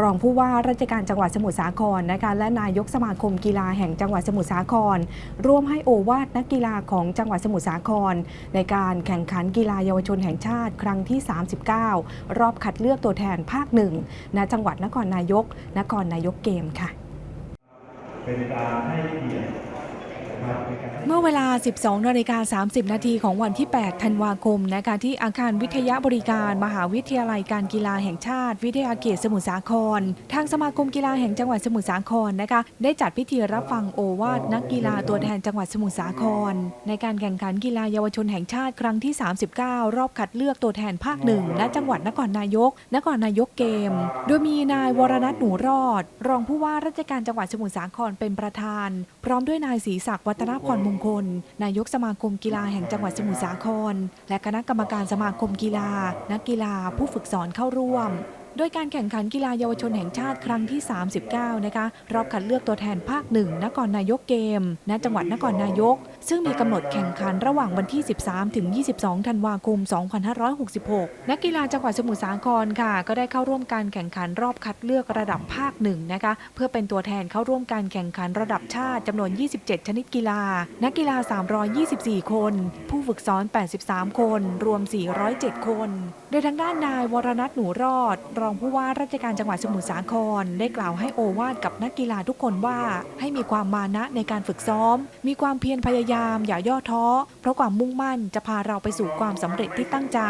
รองผู้ว่าราชการจังหวัดสมุทรสาครนะคะและนายกสมาคมกีฬาแห่งจังหวัดสมุทรสาคร ร่วมให้โอวาทนักกีฬาของจังหวัดสมุทรสาคร ในการแข่งขันกีฬาเยาวชนแห่งชาติครั้งที่ 39 รอบคัดเลือกตัวแทนภาคหนึ่งณจังหวัดนครนายก นครนายกเกมค่ะ เป็นการให้เกียรติ เมื่อเวลา 12นาฬิกา30 นาทีของวันที่ 8 ธันวาคมนะคะที่อาคารวิทยาบริการ มหาวิทยาลัยการกีฬาแห่งชาติ วิทยาเขตสมุทรสาคร ทางสมาคมกีฬาแห่งจังหวัดสมุทรสาครนะคะได้จัดพิธีรับฟังโอวาทนักกีฬาตัวแทนจังหวัดสมุทรสาคร ในการแข่งขันกีฬาเยาวชนแห่งชาติครั้งที่ 39 รอบคัดเลือกตัวแทนภาคหนึ่งณจังหวัดนครนายก นครนายกเกม โดยมีนายวรนัทหนูรอด รองผู้ว่าราชการจังหวัดสมุทรสาครเป็นประธาน พร้อมด้วยนายศรีศักดิ์วัฒนพรมงคล นายกสมาคมกีฬาแห่งจังหวัดสมุทรสาคร และคณะกรรมการสมาคมกีฬา นักกีฬา ผู้ฝึกสอนเข้าร่วม โดยการแข่งขันกีฬาเยาวชนแห่งชาติครั้งที่ 39 นะคะ รอบคัดเลือกตัวแทนภาคหนึ่งนครนายกเกม ณ จังหวัดนครนายก ซึ่งมีกำหนดแข่งขันระหว่างวันที่ 13 ถึง 22 ธันวาคม 2566 นักกีฬาจังหวัดสมุทรสาครค่ะ ก็ได้เข้าร่วมการแข่งขันรอบคัดเลือกระดับภาคหนึ่งนะคะ เพื่อเป็นตัวแทนเข้าร่วมการแข่งขันระดับชาติจำนวน 27 ชนิดกีฬา นักกีฬา 324 คน ผู้ฝึกสอน 83 คน รวม 407 คน โดยทางด้านนายวรนัทหนูรอด รองผู้ว่าราชการจังหวัดสมุทรสาคร ได้กล่าวให้โอวาทกับนักกีฬาทุกคนว่า ให้มีความมานะในการฝึกซ้อม มีความเพียรพยายามอย่าย่อท้อ เพราะความมุ่งมั่นจะพาเราไปสู่ความสำเร็จที่ตั้งใจ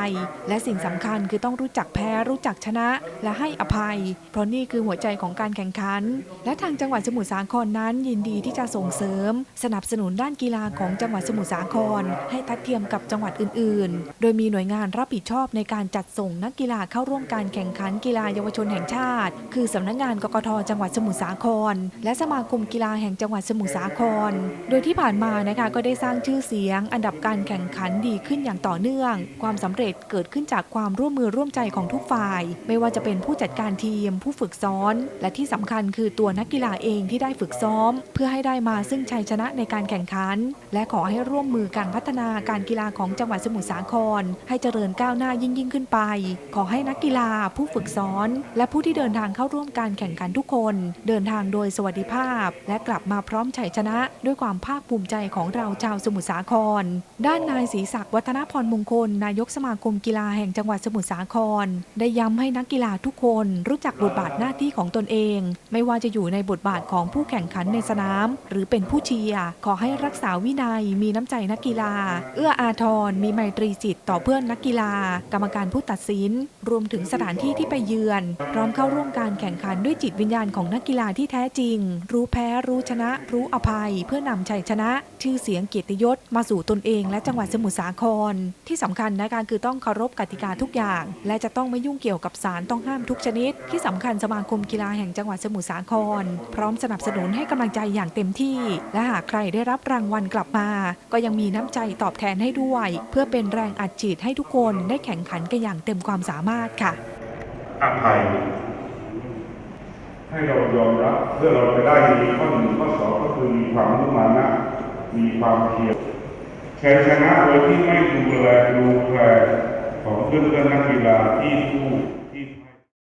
และสิ่งสำคัญคือต้องรู้จักแพ้รู้จักชนะ และให้อภัย เพราะนี่คือหัวใจของการแข่งขัน และทางจังหวัดสมุทรสาครนั้นยินดีที่จะส่งเสริม สนับสนุนด้านกีฬาของจังหวัดสมุทรสาคร ให้ทัดเทียมกับจังหวัดอื่น ๆ โดยมีหน่วยงานรับผิดชอบในการจัดส่งนักกีฬาเข้าร่วมการแข่งขันกีฬาเยาวชนแห่งชาติ คือสำนักงานกกทจังหวัดสมุทรสาคร และสมาคมกีฬาแห่งจังหวัดสมุทรสาคร โดยที่ผ่านมานะคะก็ได้สร้างชื่อเสียง อันดับการแข่งขันดีขึ้นอย่างต่อเนื่อง ความสำเร็จเกิดขึ้นจากความร่วมมือร่วมใจของทุกฝ่าย ไม่ว่าจะเป็นผู้จัดการทีม ผู้ฝึกซ้อน และที่สำคัญคือตัวนักกีฬาเองที่ได้ฝึกซ้อม เพื่อให้ได้มาซึ่งชัยชนะในการแข่งขัน และขอให้ร่วมมือการพัฒนาการกีฬาของจังหวัดสมุทรสาคร ให้เจริญก้าวหน้ายิ่งยิ่งขึ้นไป ขอให้นักกีฬา ผู้ฝึกซ้อน และผู้ที่เดินทางเข้าร่วมการแข่งขันทุกคน เดินทางโดยสวัสดิภาพ และกลับมาพร้อมชัยชนะ ด้วยความภาคภูมิใจของเราชาวสมุทรสาคร ด้านนายศรีศักดิ์วัฒนพรมงคล นายกสมาคมกีฬาแห่งจังหวัดสมุทรสาคร ได้ย้ำให้นักกีฬาทุกคนรู้จักบทบาทหน้าที่ของตนเอง ไม่ว่าจะอยู่ในบทบาทของผู้แข่งขันในสนาม หรือเป็นผู้เชียร์ขอให้รักษาวินัย มีน้ำใจนักกีฬา เอื้ออาทรมีไมตรีจิตต่อเพื่อนนักกีฬา กรรมการผู้ตัดสิน รวมถึงสถานที่ที่ไปเยือนพร้อมเข้าร่วมการแข่งขันด้วยจิตวิญญาณของนักกีฬาที่แท้จริง รู้แพ้รู้ชนะ รู้อภัย เพื่อนำชัยชนะ ชื่อเสียงเกียรติยศมาสู่ตนเอง และจังหวัดสมุทรสาคร ที่สำคัญนะคะคือต้องเคารพกติกาทุกอย่าง และจะต้องไม่ยุ่งเกี่ยวกับสารต้องห้ามทุกชนิด ที่สำคัญสมาคมกีฬาแห่งจังหวัดสมุทรสาคร พร้อมสนับสนุนให้กำลังใจอย่างเต็มที่ และหากใครได้รับรางวัลกลับมา ก็ยังมีน้ำใจตอบแทนให้ด้วย เพื่อเป็นแรงอัดฉีดให้ทุกคนได้แข่งขันกันอย่างเต็มความสามารถค่ะอภัยให้เรายอมรับเพื่อเราจะได้มีข้อหนึ่งข้อสองก็คือมีความมุ่งมานะ มีความเพียรชัยชนะโดยที่ไม่ดูแลดูแคลของเพื่อนเพื่อนนักกีฬาที่ผู้